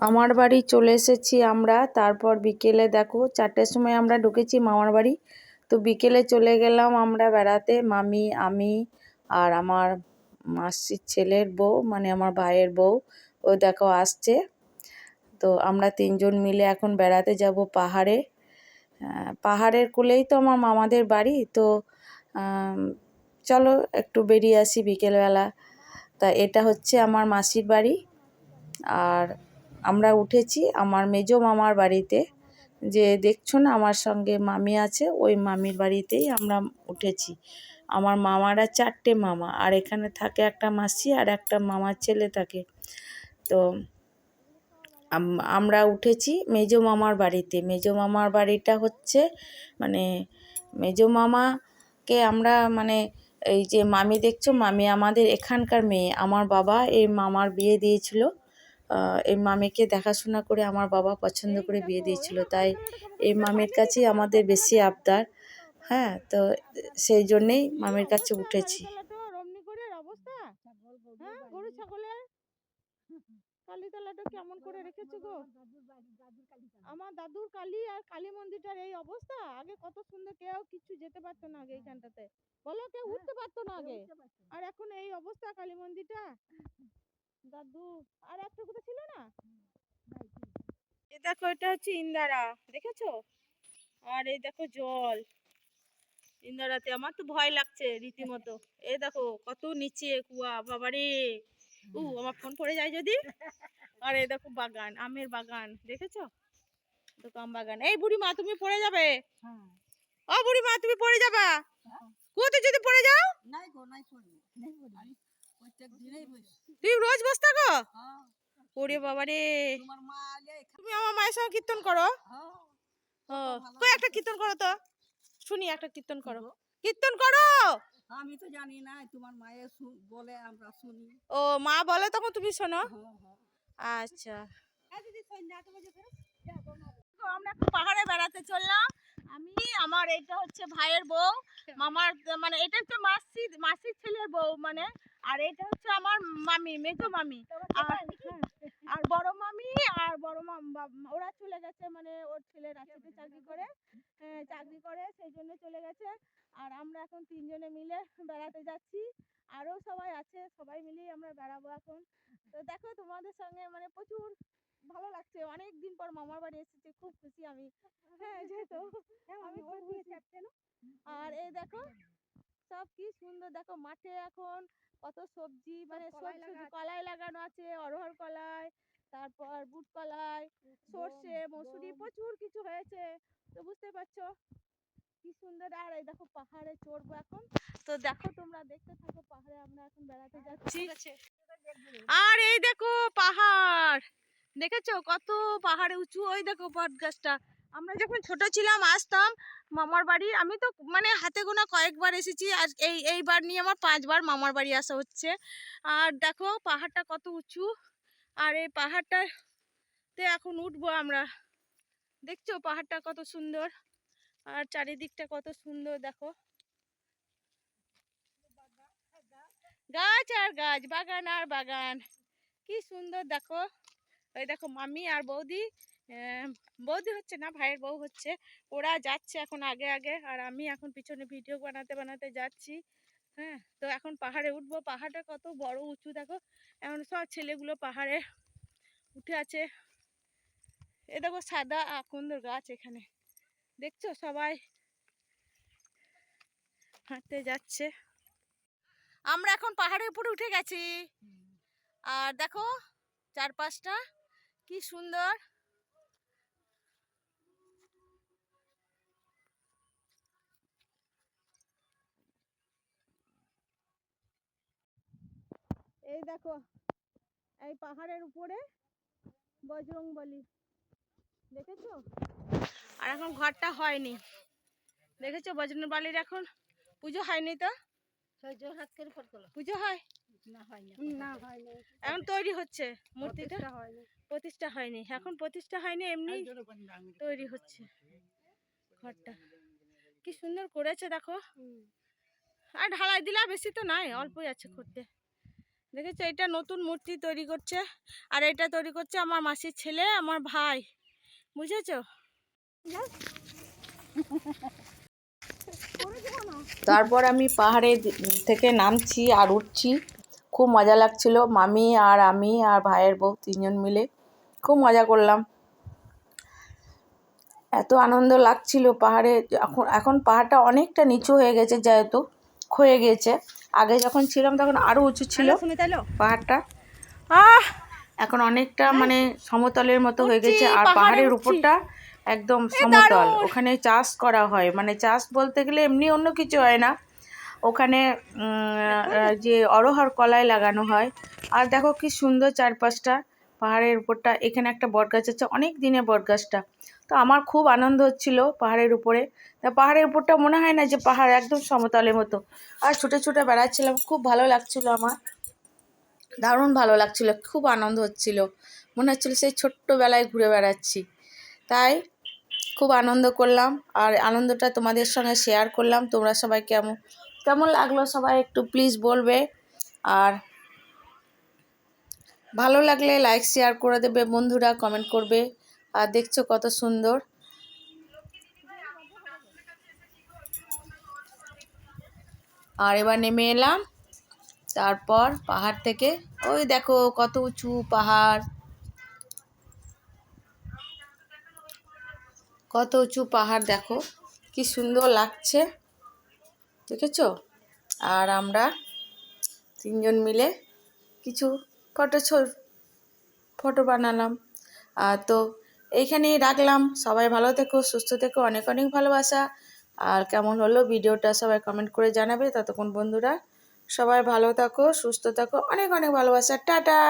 মামার বাড়ি চলে এসেছি আমরা, তারপর বিকেলে দেখো, চারটের সময় আমরা ঢুকেছি মামার বাড়ি। তো বিকেলে চলে গেলাম আমরা বেড়াতে, মামি, আমি আর আমার মাসির ছেলের বউ মানে আমার ভাইয়ের বউ, ও দেখো আসছে। তো আমরা তিনজন মিলে এখন বেড়াতে যাব পাহাড়ে। পাহাড়ের কোলেই তো আমার মামাদের বাড়ি, তো চলো একটু বেরিয়ে আসি বিকেলবেলা। তা এটা হচ্ছে আমার মাসির বাড়ি। আর আমরা উঠেছি আমার মেজো মামার বাড়িতে। যে দেখছ না, আমার সঙ্গে মামি আছে, ওই মামির বাড়িতেই আমরা উঠেছি। আমার মামারা চারটে মামা, আর এখানে থাকে একটা মাসি আর একটা মামার ছেলে থাকে। তো আমরা উঠেছি মেজো মামার বাড়িতে। মেজো মামার বাড়িটা হচ্ছে মানে মেজো মামাকে আমরা মানে এই যে মামি দেখছ, মামি আমাদের এখানকার মেয়ে। আমার বাবা এই মামার বিয়ে দিয়েছিল। এই মামিকে দেখাশোনা করে আমার বাবা পছন্দ করে বিয়ে দিয়েছিল। তাই এই মামির কাছেই আমাদের বেশি আবদার। হ্যাঁ তো সেই জন্যেই মামির কাছে উঠেছি। কালীতলাটা কেমন করে রেখেছো গো আমার দাদুর কালী আর কালী মন্দিরটার এই অবস্থা। আগে কত সুন্দর, কেউ কিছু যেতে পারতো না আগে এইখানটাতে। বলো, কেউ উঠতে পারতো না আগে। আর এখন এই অবস্থা কালী মন্দিরটা। দাদু আর একটা কোথাও ছিল না? এ দেখো এটা হচ্ছে ইন্দারা দেখেছ? আর এই দেখো জল ইন্দারাতে। আমার তো ভয় লাগছে রীতিমতো। এই দেখো কত নিচে কুয়া বাবারে। উ আমার ফোন পড়ে যায় যদি। আর এই দেখো বাগান আমের বাগান দেখেছ? দোকান বাগান। এই বুড়ি মা তুমি পড়ে যাবে। ও বুড়ি মা তুমি পড়ে যাবা। কুয়াতে যদি পড়ে যাও। নাই গো নাই পড়ি তুমি রোজ বসতা গো হ্যাঁ। ওরে মা আলে তুমি আমার মায়ের সঙ্গে কীর্তন করো? হ্যাঁ। ও কই একটা কীর্তন করো তো? শুনি একটা কীর্তন করো। কীর্তন করো? আমি তো জানি না তোমার মায়ের বলে আমরা শুনি। ও মা বলে তখন তুমি শোনো? হ্যাঁ আচ্ছা। আমরা একটু পাহাড়ে বেড়াতে চললাম। আমি আমার এটা হচ্ছে ভাইয়ের বউ। মামার মানে এটা হচ্ছে মাসি মাসির ছেলের বউ মানে। আর এটা হচ্ছে আমার মামি মেজো মামি। আর হ্যাঁ, আর বড় মামি আর বড় মাম ওরা চলে গেছে মানে ওর ছেলে রাজশাহীতে চাকরি করে। হ্যাঁ, চাকরি করে সেই জন্য চলে গেছে। আর আমরা এখন তিনজনে মিলে বেড়াতে যাচ্ছি। আরও সবাই আছে সবাই মিলেই আমরা বেড়াবো এখন। তো দেখো তোমাদের সঙ্গে মানে প্রচুর ভালো লাগছে। অনেক দিন পর মামার বাড়ি এসেছি খুব খুশি আমি। হ্যাঁ যেহেতু আমি খুব খুশি। আর এই দেখো সব কি সুন্দর। দেখো মাঠে এখন কত সবজি মানে সব সবজি কলাই লাগানো আছে অরহর কলাই তারপর বুট কলাই সর্ষে মসুরি প্রচুর কিছু হয়েছে। তো বুঝতে পারছ কি সুন্দর। আর এই দেখো পাহাড়ে চড়বো এখন। তো দেখো তোমরা দেখতে থাকো পাহাড়ে আমরা এখন বেড়াতে যাচ্ছি। আর এই দেখো পাহাড়! দেখেছ? কত পাহাড়ে উঁচু? ওই দেখো বট গাছটা। আমরা যখন ছোট ছিলাম, আসতাম মামার বাড়ি, আমি তো মানে হাতে গোনা কয়েকবার এসেছি। আর এই, এইবার নিয়ে আমার পাঁচবার মামার বাড়ি আসা হচ্ছে। আর দেখো পাহাড়টা কত উঁচু। আর এই পাহাড়টাতে এখন উঠবো আমরা। দেখছ পাহাড়টা কত সুন্দর? আর চারিদিকটা কত সুন্দর দেখো। গাছ আর গাছ, বাগান আর বাগান। কি সুন্দর দেখো। ওই দেখো মামি আর বৌদি বৌদি হচ্ছে না ভাইয়ের বউ হচ্ছে। ওরা যাচ্ছে এখন আগে আগে আর আমি এখন পিছনে ভিডিও বানাতে বানাতে যাচ্ছি। হ্যাঁ তো এখন পাহাড়ে উঠবো। পাহাড়টা কত বড় উঁচু দেখো। এখন সব ছেলেগুলো পাহাড়ে উঠে আছে। এ দেখো সাদা আকন্দর গাছ এখানে। দেখছ? সবাই হাঁটতে যাচ্ছে। আমরা এখন পাহাড়ের উপরে উঠে গেছি। আর দেখো চারপাশটা কি সুন্দর। এই দেখো এই পাহাড়ের উপরে বজরং বলি দেখেছ? আর এখন ঘরটা হয়নি। দেখেছ বজরং বালির এখন পুজো হয়নি তো? ফট পুজো হয়? না হয় হয়নি। এখন তৈরি হচ্ছে মূর্তিটা। প্রতিষ্ঠা হয়নি। এখন প্রতিষ্ঠা হয়নি এমনি তৈরি হচ্ছে ঘরটা। কি সুন্দর করেছে দেখো। আর ঢালাই দিলা বেশি তো নাই অল্পই আছে করতে দেখেছ এটা নতুন মূর্তি তৈরি করছে। আর এটা তৈরি করছে আমার মাসির ছেলে আমার ভাই। বুঝেছ? তারপর আমি পাহাড়ে থেকে নামছি আর উঠছি। খুব মজা লাগছিল। মামি আর আমি আর ভাইয়ের বউ তিনজন মিলে খুব মজা করলাম। এত আনন্দ লাগছিল পাহাড়ে। এখন এখন পাহাড়টা অনেকটা নিচু হয়ে গেছে যেহেতু ক্ষয়ে গিয়েছে আগে যখন ছিলাম তখন আরও উঁচু ছিল পাহাড়টা। আহ! এখন অনেকটা মানে সমতলের মতো হয়ে গেছে। আর পাহাড়ের উপরটা একদম সমতল। ওখানে চাষ করা হয়। মানে চাষ বলতে গেলে এমনি অন্য কিছু হয় না। ওখানে যে অরহর কলাই লাগানো হয়। আর দেখো কি সুন্দর চারপাশটা, পাহাড়ের উপরটা। এখানে একটা বটগাছ আছে, অনেক দিনের বটগাছটা। তো আমার খুব আনন্দ হচ্ছিল পাহাড়ের উপরে। তা পাহাড়ের উপরটা মনে হয় না যে পাহাড় একদম সমতলের মতো। আর ছুটে ছুটে বেড়াচ্ছিলাম, খুব ভালো লাগছিল আমার। দারুণ ভালো লাগছিল, খুব আনন্দ হচ্ছিল। মনে হচ্ছিল সেই ছোট্টবেলায় ঘুরে বেড়াচ্ছি। তাই খুব আনন্দ করলাম, আর আনন্দটা তোমাদের সঙ্গে শেয়ার করলাম। তোমরা সবাই কেমন কেমন লাগল? সবাই একটু প্লিজ বলবে। আর ভালো লাগলে লাইক শেয়ার করে দেবে। বন্ধুরা কমেন্ট করবে। আর দেখছ কত সুন্দর। আর এবার নেমে এলাম। তারপর পাহাড় থেকে, ওই দেখো কত উঁচু পাহাড়। কত উঁচু পাহাড় দেখো, কি সুন্দর লাগছে। দেখেছ? আর আমরা তিনজন মিলে কিছু ফটো ফটো বানালাম। আর তো এইখানেই রাখলাম। সবাই ভালো থেকো, সুস্থ থেকো, অনেক অনেক ভালোবাসা। আর কেমন হলো ভিডিওটা সবাই কমেন্ট করে জানাবে। ততক্ষণ বন্ধুরা, সবাই ভালো থাকো, সুস্থ থাকো, অনেক অনেক ভালোবাসা। টাটা!